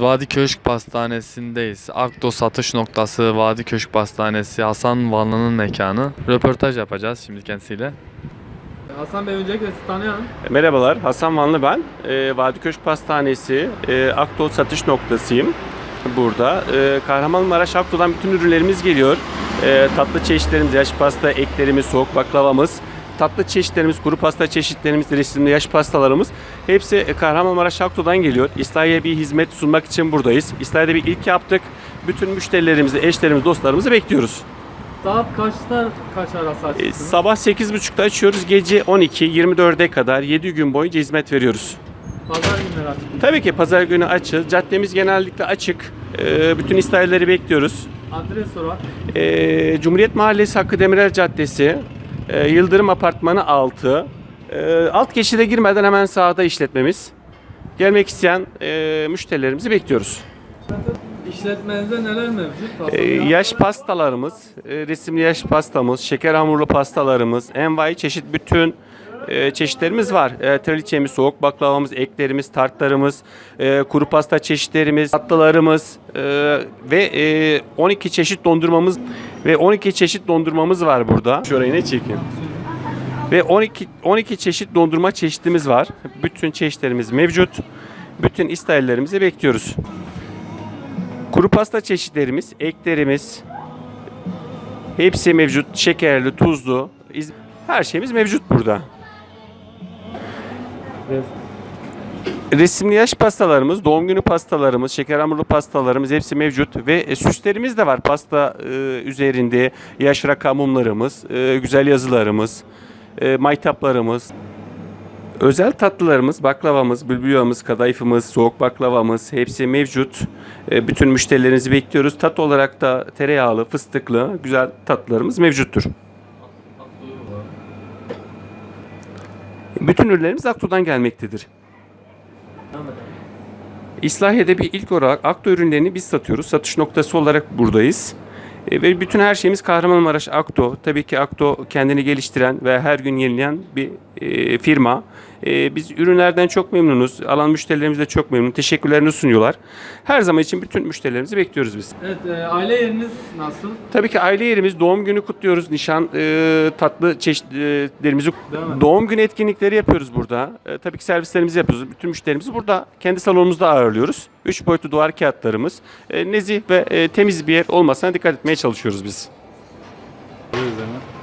Vadi Köşk Pastanesi'ndeyiz. Akdo satış noktası Vadi Köşk Pastanesi Hasan Vanlı'nın mekanı. Röportaj yapacağız şimdi kendisiyle. Hasan Bey öncelikle sizi tanıyalım. Merhabalar, Hasan Vanlı ben. Ee, Vadi Köşk Pastanesi, e, Akdol satış noktasıyım burada. E, Kahramanmaraş Akdol'dan bütün ürünlerimiz geliyor. E, tatlı çeşitlerimiz, yaş pasta, eklerimiz, soğuk baklavamız, tatlı çeşitlerimiz, kuru pasta çeşitlerimiz, resimli yaş pastalarımız hepsi e, Kahramanmaraş Akdol'dan geliyor. İslahiye bir hizmet sunmak için buradayız. İslahiye'de bir ilk yaptık. Bütün müşterilerimizi, eşlerimizi, dostlarımızı bekliyoruz. Saat kaçta kaç arası E, açıksınız? sabah 8.30'da açıyoruz. Gece 12, 24'e kadar 7 gün boyunca hizmet veriyoruz. Pazar günleri açık. Tabii ki pazar günü açız. Caddemiz genellikle açık. Ee, bütün isterleri bekliyoruz. Adres sorar. Ee, Cumhuriyet Mahallesi Hakkı Demirel Caddesi, e, Yıldırım Apartmanı 6. Ee, alt geçide girmeden hemen sağda işletmemiz. Gelmek isteyen e, müşterilerimizi bekliyoruz. İşletmenizde neler mevcut? Ee, yaş pastalarımız, e, resimli yaş pastamız, şeker hamurlu pastalarımız, envai çeşit bütün e, çeşitlerimiz var. E, traliçemiz, soğuk baklavamız, eklerimiz, tartlarımız, e, kuru pasta çeşitlerimiz, tatlılarımız e, ve e, 12 çeşit dondurmamız ve 12 çeşit dondurmamız var burada. Şurayı ne çekeyim? Ve 12 12 çeşit dondurma çeşitimiz var. Bütün çeşitlerimiz mevcut. Bütün isterlerimizi bekliyoruz. Kuru pasta çeşitlerimiz, eklerimiz hepsi mevcut. Şekerli, tuzlu, her şeyimiz mevcut burada. Resimli yaş pastalarımız, doğum günü pastalarımız, şeker hamurlu pastalarımız hepsi mevcut ve e, süslerimiz de var. Pasta e, üzerinde yaş rakamumlarımız, e, güzel yazılarımız, e, maytaplarımız, Özel tatlılarımız, baklavamız, bülbül kadayıfımız, soğuk baklavamız hepsi mevcut. E, Bütün müşterilerinizi bekliyoruz. Tat olarak da tereyağlı, fıstıklı güzel tatlılarımız mevcuttur. Bütün ürünlerimiz Akto'dan gelmektedir. İslahiye'de bir ilk olarak Akto ürünlerini biz satıyoruz. Satış noktası olarak buradayız. E, ve bütün her şeyimiz Kahramanmaraş Akto. Tabii ki Akto kendini geliştiren ve her gün yenileyen bir e, firma. E, biz ürünlerden çok memnunuz. Alan müşterilerimiz de çok memnun. Teşekkürlerini sunuyorlar. Her zaman için bütün müşterilerimizi bekliyoruz biz. Evet, e, aile yeriniz nasıl? Tabii ki aile yerimiz doğum günü kutluyoruz. Nişan e, tatlı çeşitlerimizi doğum günü etkinlikleri yapıyoruz burada. E, tabii ki servislerimizi yapıyoruz. Bütün müşterimizi burada kendi salonumuzda ağırlıyoruz. Üç boyutlu duvar kağıtlarımız. E, nezih ve e, temiz bir yer olmasına dikkat etmeye çalışıyoruz biz. Bu üzerine.